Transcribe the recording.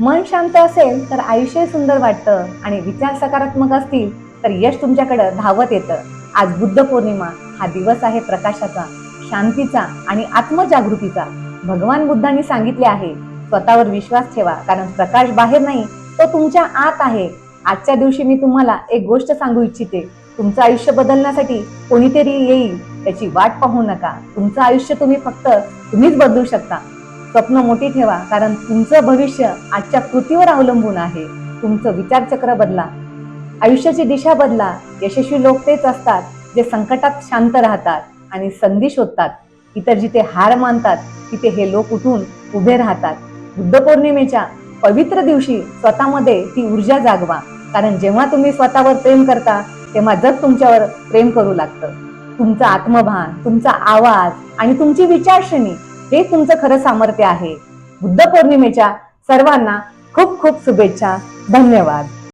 मन शांत असेल तर आयुष्य सुंदर वाटतं आणि विचार सकारात्मक असतील तर यश तुमच्याकडे धावत येतं. आज बुद्ध पौर्णिमा हा दिवस आहे प्रकाशाचा शांतीचा आणि आत्मजागृतीचा. भगवान बुद्धांनी सांगितले आहे स्वतःवर विश्वास ठेवा कारण प्रकाश बाहेर नाही तो तुमच्या आत आहे. आजच्या दिवशी मी तुम्हाला एक गोष्ट सांगू इच्छिते. तुमचं आयुष्य बदलण्यासाठी कोणीतरी येईल त्याची वाट पाहू नका. तुमचं आयुष्य तुम्ही फक्त तुम्हीच बदलू शकता. स्वप्न मोठी ठेवा कारण तुमचं भविष्य आजच्या कृतीवर अवलंबून आहे. तुमचं विचारचक्र बदला. आयुष्याची दिशा बदला. यशस्वी लोक तेच असतात जे संकटात शांत राहतात आणि संधी शोधतात. इतर जिथे हार मानतात तिथे हे लोक उठून उभे राहतात. बुद्ध पौर्णिमेच्या पवित्र दिवशी स्वतःमध्ये ती ऊर्जा जागवा. कारण जेव्हा तुम्ही स्वतःवर प्रेम करता तेव्हा जग तुमच्यावर प्रेम करू लागतं. तुमचं आत्मभान तुमचा आवाज आणि तुमची विचारश्रेणी हे तुमचं खरं सामर्थ्य आहे. बुद्ध पौर्णिमेच्या सर्वांना खूप खूप शुभेच्छा. धन्यवाद.